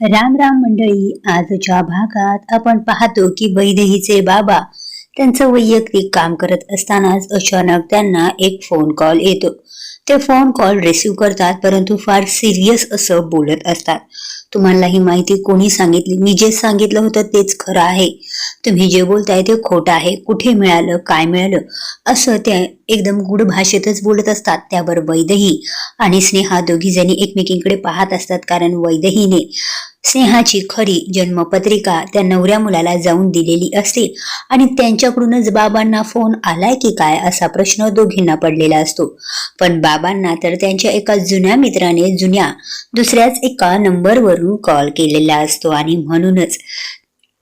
राम राम मंडळी आजच्या भागात आपण पाहतो की वैदेहीचे बाबा त्यांचं वैयक्तिक काम करत असतानाच अचानक त्यांना एक फोन कॉल येतो. ते फोन कॉल रिसिव्ह करतात परंतु फार सिरियस असं बोलत असतात. तुम्हाला ही माहिती कोणी सांगितली? मी जे सांगितलं होतं तेच खरं आहे. तुम्ही जे बोलताय ते खोटं आहे. कुठे मिळालं? काय मिळालं? असं ते एकदम गुढ भाषेतच बोलत असतात. त्यावर वैदही आणि स्नेहा दोघी जणी एकमेकींकडे पाहत असतात कारण वैदहीने स्नेहाची खरी जन्मपत्रिका त्या नवऱ्या मुलाला जाऊन दिलेली असते. आणि त्यांच्याकडूनच बाबांना फोन आलाय की काय असा प्रश्न दोघींना पडलेला असतो. पण बाबांना तर त्यांच्या एका जुन्या मित्राने जुन्या दुसऱ्याच एका नंबरवरून कॉल केलेला असतो. आणि म्हणूनच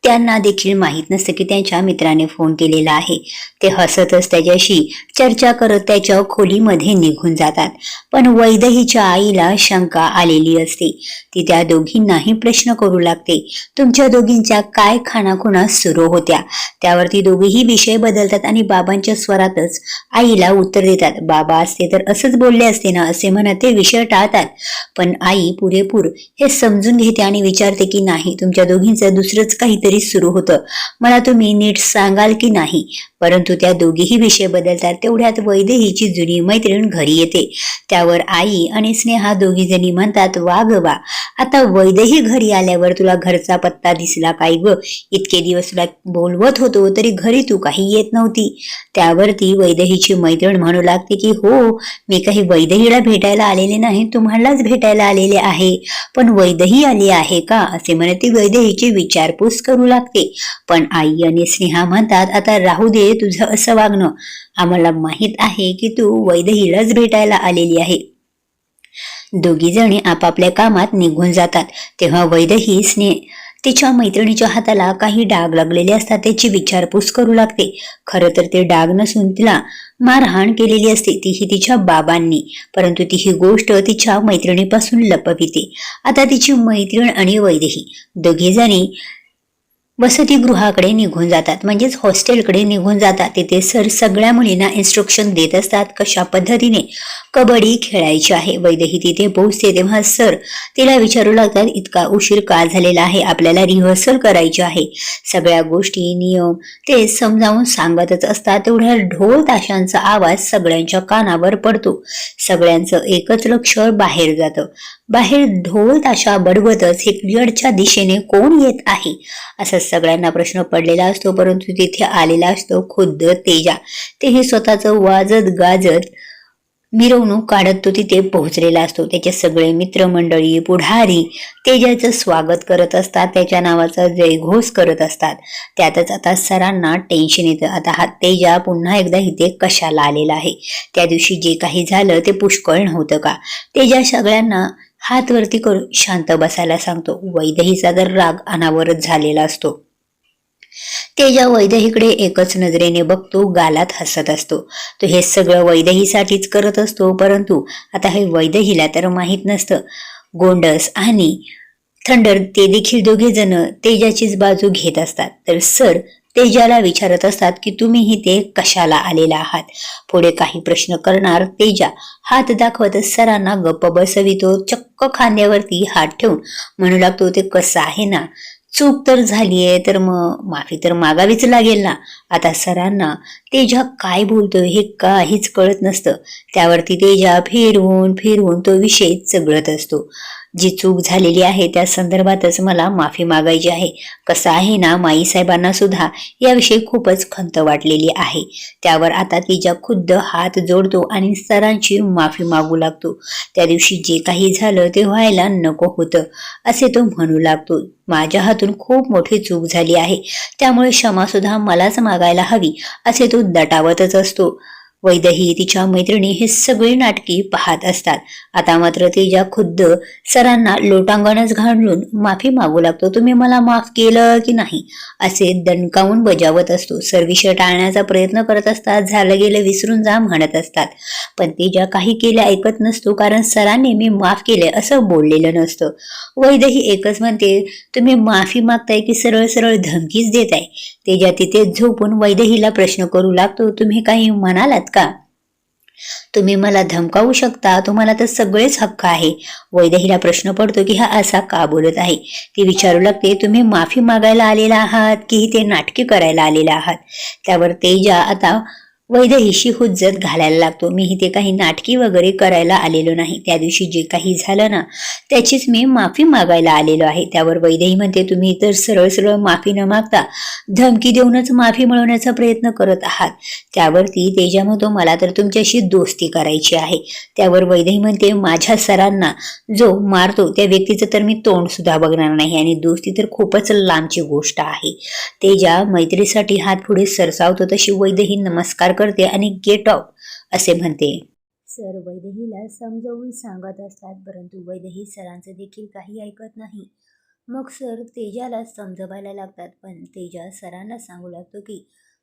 त्यांना देखील माहीत नसतं की त्यांच्या मित्राने फोन केलेला आहे. ते हसतच त्याच्याशी चर्चा करत त्याच्या खोलीमध्ये निघून जातात. पण वैदहीच्या आईला शंका आलेली असते. ती त्या दोघींनाही प्रश्न करू लागते. तुमच्या दोघींच्या काय खाणाखुणा सुरू होत्या? त्यावरती दोघेही विषय बदलतात आणि बाबांच्या स्वरातच आईला उत्तर देतात. बाबा असते तर असंच बोलले असते ना असे म्हणत ते विषय टाळतात. पण आई पुरेपूर हे समजून घेते आणि विचारते की नाही तुमच्या दोघींचं दुसरंच काहीतरी सुरू होतं. मला तुम्ही नीट सांगाल की नाही? परंतु त्या दोघीही विषय बदलतात. तेवढ्यात वैदेहीची जुनी मैत्रीण घरी येते. त्यावर आई आणि स्नेहा दोघी जणी म्हणतात वा ग वा. आता वैदेही घरी आल्यावर तुला घरचा पत्ता दिसला काय ग? इतके दिवस तुला बोलवत होतो तरी घरी तू काही येत नव्हती. त्यावरती वैदेहीची मैत्रीण म्हणू लागते की हो मी काही वैदेहीला भेटायला आलेले नाही तुम्हालाच भेटायला आलेले आहे. पण वैद्यही आली आहे का? असे म्हणत ती वैदेहीची विचारपूस करू लागते. पण आई आणि स्नेहा म्हणतात आता राहू दे तुझं असं वागणं. आम्हाला माहीत आहे की तू वैदहीलाच भेटायला आलेली आहे. दोघी जणी आपापल्या कामात निघून जातात. तेव्हा वैदही स्ने तिच्या मैत्रिणीच्या हाताला काही डाग लागलेले असतात त्याची विचारपूस करू लागते. खरं तर ते डाग नसून तिला मारहाण केलेली असते. तीही तिच्या बाबांनी परंतु ती ही गोष्ट तिच्या मैत्रिणीपासून लपविते. आता तिची मैत्रीण आणि वैदेही दोघी जणी वसतिगृहाकडे निघून जातात. म्हणजेच हॉस्टेलकडे निघून जातात. तिथे सर सगळ्या मुलींना इन्स्ट्रक्शन देत असतात कशा पद्धतीने कबड्डी खेळायची आहे. वैदेही तिथे पोहोचते तेव्हा सर तिला विचारू लागतात इतका उशीर का झालेला आहे? आपल्याला रिहर्सल करायची आहे. सगळ्या गोष्टी नियम ते समजावून सांगतच असतात. तेवढ्या ढोल ताशांचा आवाज सगळ्यांच्या कानावर पडतो. सगळ्यांचं एकच लक्ष बाहेर जातं. बाहेर ढोल ताशा बडवतच हिकलियडच्या दिशेने कोण येत आहे? असा सगळ्यांना प्रश्न पडलेला असतो परंतु तिथे आलेला असतो खुद्द तेजा. तेही स्वतःचं वाजत गाजत मिरवणूक काढत तो तिथे पोहोचलेला असतो. त्याचे सगळे मित्रमंडळी पुढारी तेजाचं स्वागत करत असतात त्याच्या नावाचा जयघोष करत असतात. त्यातच आता सरांना टेन्शन येतं. आता हा तेजा पुन्हा एकदा इथे कशाला आलेला आहे? त्या दिवशी जे काही झालं ते पुष्कळ नव्हतं का? तेजा सगळ्यांना हात वरती करून शांत बसायला सांगतो. वैदहीचा तर राग अनावरच झालेला असतो. तेजा वैदहीकडे एकच नजरेने बघतो गालात हसत असतो. तो हे सगळं वैदहीसाठीच करत असतो परंतु आता हे वैदहीला तर माहीत नसतं. गोंडस आणि थंडर ते देखील दोघे जण तेजाचीच बाजू घेत असतात. तर सर तेजाला विचारत असतात की तुम्हीही ते कशाला आलेला आहात? पुढे काही प्रश्न करणार तेजा. हात दाखवत सरांना गप्प बसवितो चक्क खांद्यावरती हात ठेवून म्हणू लागतो ते कसं आहे ना? चूक तर झालीये तर मग माफी तर मागावीच लागेल ना? आता सरांना तेजा काय बोलतोय हे काहीच कळत नसतं. त्यावरती तेजा फिरवून फिरवून तो विषय चगळत असतो. जी चूक झालेली आहे त्या संदर्भातच मला माफी मागायची आहे. कसं आहे ना माई साहेबांना सुद्धा याविषयी खूपच खंत वाटलेली आहे. त्यावर आता तिच्या खुद्द हात जोडतो आणि सरांची माफी मागू लागतो. त्या दिवशी जे काही झालं ते व्हायला नको होतं असे तो म्हणू लागतो. माझ्या हातून खूप मोठी चूक झाली आहे. त्यामुळे क्षमा सुद्धा मलाच मागायला हवी असे तो दटावतच असतो. वैदही तिच्या मैत्रिणी हे सगळी नाटकी पाहत असतात. आता मात्र तिच्या खुद्द सरांना लोटांगणच घालून माफी मागू लागतो. तुम्ही मला माफ केलं की नाही? असे दणकावून बजावत असतो. सर विषय टाळण्याचा प्रयत्न करत असतात. झालं गेलं विसरून जा म्हणत असतात. पण तिच्या काही केले ऐकत नसतो कारण सरांनी मी माफ केले असं बोललेलं नसतं. वैदही एकच म्हणते तुम्ही माफी मागताय की सरळ सरळ धमकीच देताय? तेजा तिथे झोपून वैदहीला प्रश्न करू लागतो तुम्ही काही म्हणालात का? तुम्ही मला धमकावू शकता तुम्हाला तर सगळेच हक्क आहे. वैदहीला प्रश्न पडतो की हा असा का बोलत आहे? ती विचारू लागते तुम्ही माफी मागायला आलेला आहात की ते नाटके करायला आलेला आहात? त्यावर तेजा आता वैदेहीशी हुज्जत घालायला लागतो. मी इथे काही नाटकी वगैरे करायला आलेलो नाही. त्या दिवशी जे काही झालं ना त्याचीच मी माफी मागायला आलेलो आहे. त्यावर वैद्यही म्हणते तुम्ही तर सरळ सरळ माफी न मागता धमकी देऊनच माफी मिळवण्याचा प्रयत्न करत आहात. त्यावरती तेजा म्हणतो मला तर तुमच्याशी दोस्ती करायची आहे. त्यावर वैद्यही म्हणते माझ्या सरांना जो मारतो त्या व्यक्तीचं तर मी तोंड सुद्धा बघणार नाही आणि दोस्ती तर खूपच लांबची गोष्ट आहे. तेजा मैत्रीसाठी हात पुढे सरसावतो. तशी वैद्यही नमस्कार करते आणि गेट ऑफ असे म्हणते. सर वैदेहीला समजावून सांगत असतात परंतु वैदेही सरांचं देखील काही ऐकत नाही. मग सर तेजाला समजवायला लागतात पण तेजा सरांना सांगू लागतो की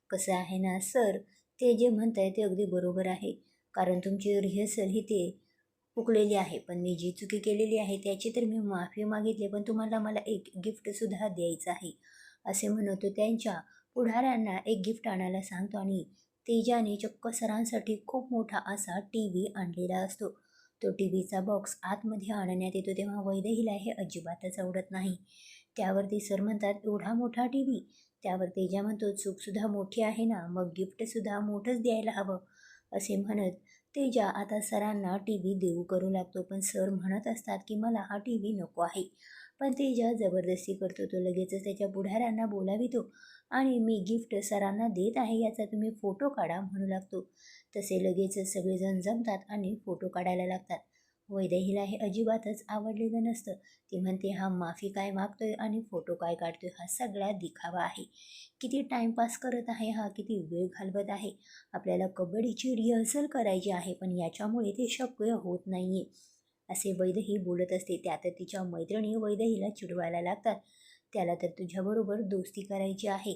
कसं आहे ना सर? ते जे म्हणताय ते अगदी बरोबर आहे. कारण तुमची रिहर्सल ही ते चुकलेली आहे पण मी जी चुकी केलेली आहे त्याची तर मी माफी मागितली पण तुम्हाला मला एक गिफ्टसुद्धा द्यायचं आहे असे म्हणतो त्यांच्या. पुढाऱ्यांना एक गिफ्ट आणायला सांगतो आणि तेजाने चक्क सरांसाठी खूप मोठा असा टी व्ही आणलेला असतो. तो टी व्हीचा बॉक्स आतमध्ये आणण्यात येतो तेव्हा वैदेहीला हे अजिबातच आवडत नाही. त्यावरती सर म्हणतात एवढा मोठा टी व्ही त्यावर तेजा म्हणतो चूकसुद्धा मोठी आहे ना मग गिफ्टसुद्धा मोठंच द्यायला हवं असे म्हणत तेजा आता सरांना टी व्ही देऊ करू लागतो. पण सर म्हणत असतात की मला हा टी व्ही नको आहे पण तेजा जबरदस्ती करतो. तो लगेचच त्याच्या पुढाऱ्यांना बोलावितो. आणि मी गिफ्ट सरांना देत आहे याचा तुम्ही फोटो काढा म्हणू लागतो. तसे लगेच सगळेजण जमतात आणि फोटो काढायला लागतात. वैदेहीला हे अजिबातच आवडलेलं नसतं. ती म्हणते हा माफी काय मागतोय आणि फोटो काय काढतोय हा सगळा दिखावा आहे. किती टाईमपास करत आहे हा किती वेळ घालवत आहे. आपल्याला कबड्डीची रिहर्सल करायची आहे पण याच्यामुळे ते शक्य होत नाही आहे असे वैदही बोलत असते. त्यात तिच्या मैत्रिणी वैदहीला चिडवायला लागतात. त्याला तर तुझ्याबरोबर दोस्ती करायची आहे.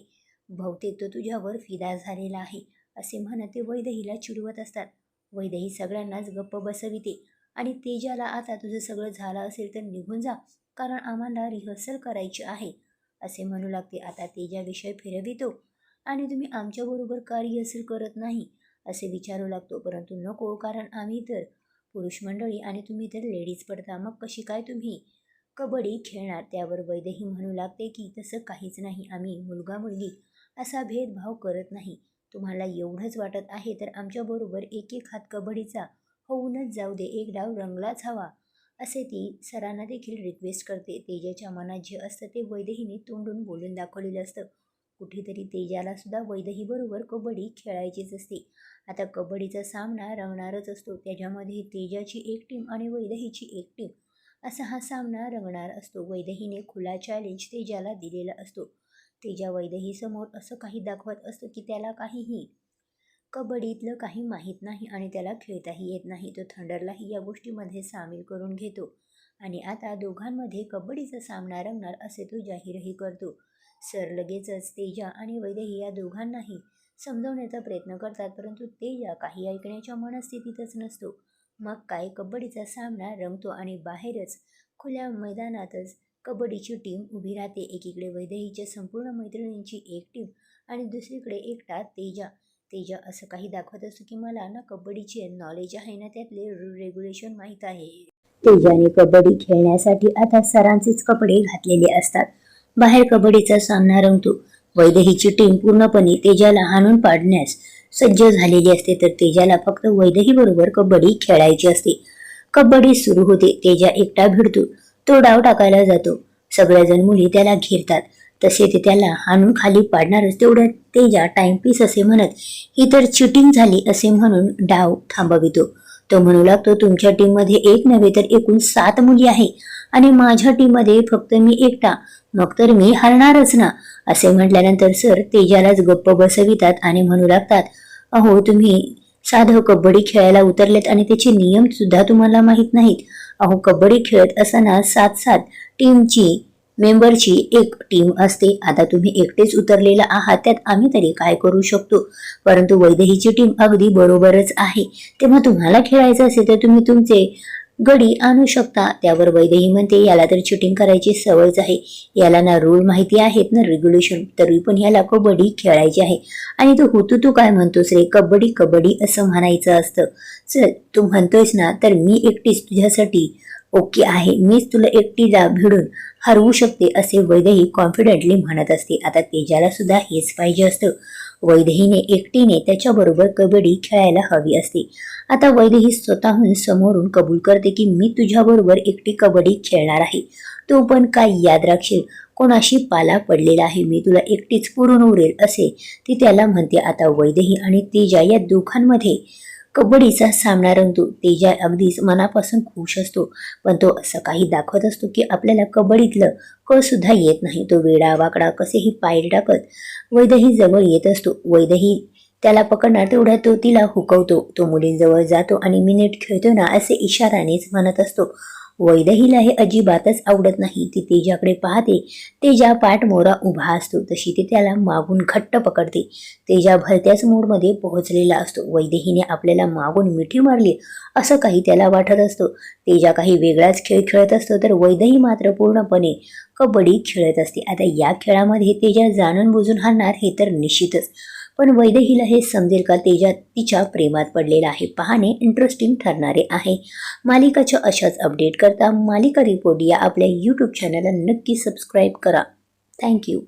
बहुतेक तो तुझ्यावर फिदा झालेला आहे असे म्हणत ते वैदहीला चिडवत असतात. वैदही सगळ्यांनाच गप्प बसविते आणि तेजाला आता तुझं सगळं झालं असेल तर निघून जा कारण आम्हाला रिहर्सल करायची आहे असे म्हणू लागते. आता तेजा विषय फिरवितो आणि तुम्ही आमच्याबरोबर का रिहर्सल करत नाही असे विचारू लागतो. परंतु नको कारण आम्ही तर पुरुष मंडळी आणि तुम्ही तर लेडीज पडता. मग कशी काय तुम्ही? कबड्डी खेळणार त्यावर वैद्यही म्हणू लागते की तसं काहीच नाही आम्ही मुलगा मुलगी असा भेदभाव करत नाही. तुम्हाला एवढंच वाटत आहे तर आमच्याबरोबर एक एक हात कबड्डीचा होऊनच जाऊ दे एक डाव रंगलाच हवा असे ती सरांना देखील रिक्वेस्ट करते. तेजाच्या मनात जे असतं ते वैदेहीने तोंडून बोलून दाखवलेलं असतं. कुठेतरी तेजाला सुद्धा वैदेहीबरोबर कबड्डी खेळायचीच असते. आता कबड्डीचा सामना रंगणारच असतो. त्याच्यामध्ये तेजाची एक टीम आणि वैदहीची एक टीम असा हा सामना रंगणार असतो. वैदहीने खुला चॅलेंज तेजाला दिलेला असतो. तेजा वैदहीसमोर असं काही दाखवत असतो की त्याला काहीही कबड्डीतलं काही माहीत नाही आणि त्याला खेळताही येत नाही. तो थंडरलाही या गोष्टीमध्ये सामील करून घेतो आणि आता दोघांमध्ये कबड्डीचा सामना रंगणार असे तो जाहीरही करतो. सर लगेचच तेजा आणि वैदही या दोघांनाही समजवण्याचा प्रयत्न करतात परंतु तेजा काही ऐकण्याच्या मनस्थितीतच नसतो. मग काय? कबड्डीचा सामना रंगतो आणि बाहेरच खुल्या मैदानातच कबड्डीची टीम उभी राहते. एकीकडे वैदेहीच्या संपूर्ण मैत्रिणींची एक टीम आणि दुसरीकडे एकटा तेजा. तेजा असं काही दाखवत असतो की मला ना कबड्डीचे नॉलेज आहे ना त्यातले रेग्युलेशन माहीत आहे. तेजाने कबड्डी खेळण्यासाठी आता सरांचेच कपडे घातलेले असतात. बाहेर कबड्डीचा सामना रंगतो. वैदेहीची टीम पूर्णपणे तेजाला हाणून पाडण्यास सज्ज झालेली असते तर तेजाला फक्त वैदही बरोबर कबड्डी खेळायची असते. कबड्डी सुरू होते तेजा एकटा भिडतो तो डाव टाकायला जातो. सगळ्याजण मुली त्याला घेरतात. तसे ते त्याला हाणून खाली पाडणारच तेवढ्यात तेजा टाइमपीस असे म्हणत ही तर चिटिंग झाली असे म्हणून डाव थांबवितो. तो म्हणू लागतो तुमच्या टीममध्ये एक नव्हे तर एकूण सात मुली आहे आणि माझ्या टीममध्ये फक्त मी एकटा. मग तर मी हरणारच ना असे म्हटल्यानंतर सर तेजालाच गप्प बसवितात आणि म्हणू लागतात अहो तुम्ही साधं कबड्डी खेळायला उतरलेत आणि त्याचे नियम सुद्धा तुम्हाला माहीत नाहीत. अहो कबड्डी खेळत असताना सात सात टीमची मेंबरची एक टीम असते. आता तुम्ही एकटेच उतरलेला आहात त्यात आम्ही तरी काय करू शकतो? परंतु वैदेहीची टीम अगदी बरोबरच आहे. तेव्हा तुम्हाला खेळायचं असेल तर तुम्ही तुमचे गडी आणू शकता. त्यावर वैदेही म्हणते याला तर चिटिंग करायची सवयच आहे. याला ना रूल माहिती आहेत ना रेग्युलेशन तरी पण याला कबड्डी खेळायची आहे. आणि तो होतो तू काय म्हणतोस रे? कबड्डी कबड्डी असं म्हणायचं असतं. चल तू म्हणतोयस ना तर मी एकटीच तुझ्यासाठी ओके आहे. मीच तुला एकटीला भिडून हरवू शकते असे वैदेही कॉन्फिडेंटली म्हणत असते. आता तेजाला सुद्धा हेच पाहिजे असतं. वैदेहीने एकटीने त्याच्याबरोबर कबड्डी खेळायला हवी असते. आता वैदेही स्वतःहून समोरून कबूल करते की मी तुझ्याबरोबर एकटी कबड्डी खेळणार आहे. तो पण काय याद राखशील कोणाशी पाला पडलेला आहे? मी तुला एकटीच पुरून उरेल असे ती त्याला म्हणते. आता वैदेही आणि तेजा या दोघांमध्ये कबड्डीचा सामना रंगतो. तेजा अगदीच मनापासून खुश असतो. पण तो असं काही दाखवत असतो की आपल्याला कबड्डीतलं क सुद्धा येत नाही. तो वेडा वाकडा कसेही पाय टाकत वैदही जवळ येत असतो. वैदही त्याला पकडणार तेवढ्या तो तिला हुकवतो. तो मुलींजवळ जातो आणि मिनिट खेळतो ना असे इशारानेच म्हणत असतो. वैदहीला हे अजिबातच आवडत नाही. ती तेजाकडे पाहते. तेजा पाठमोरा उभा असतो. तशी ती त्याला मागून घट्ट पकडते. तेजा भलत्याच मूडमध्ये पोहोचलेला असतो. वैदेहीने आपल्याला मागून मिठी मारली. असं काही त्याला वाटत असतो. तेजा काही वेगळाच खेळ खेळत असतो तर वैदही मात्र पूर्णपणे कबड्डी खेळत असते. आता या खेळामध्ये तेजा जाणून बुजून हाणणार हे तर निश्चितच. पण वैदेहीला हे समजेल का? तेजा तिच्या प्रेमात पडलेला आहे. पाहणे इंटरेस्टिंग ठरणारे आहे. मालिकाच्या अशाच अपडेट करता मालिका रिपोर्ट या आपल्या यूट्यूब चॅनलला नक्की सबस्क्राईब करा. थँक्यू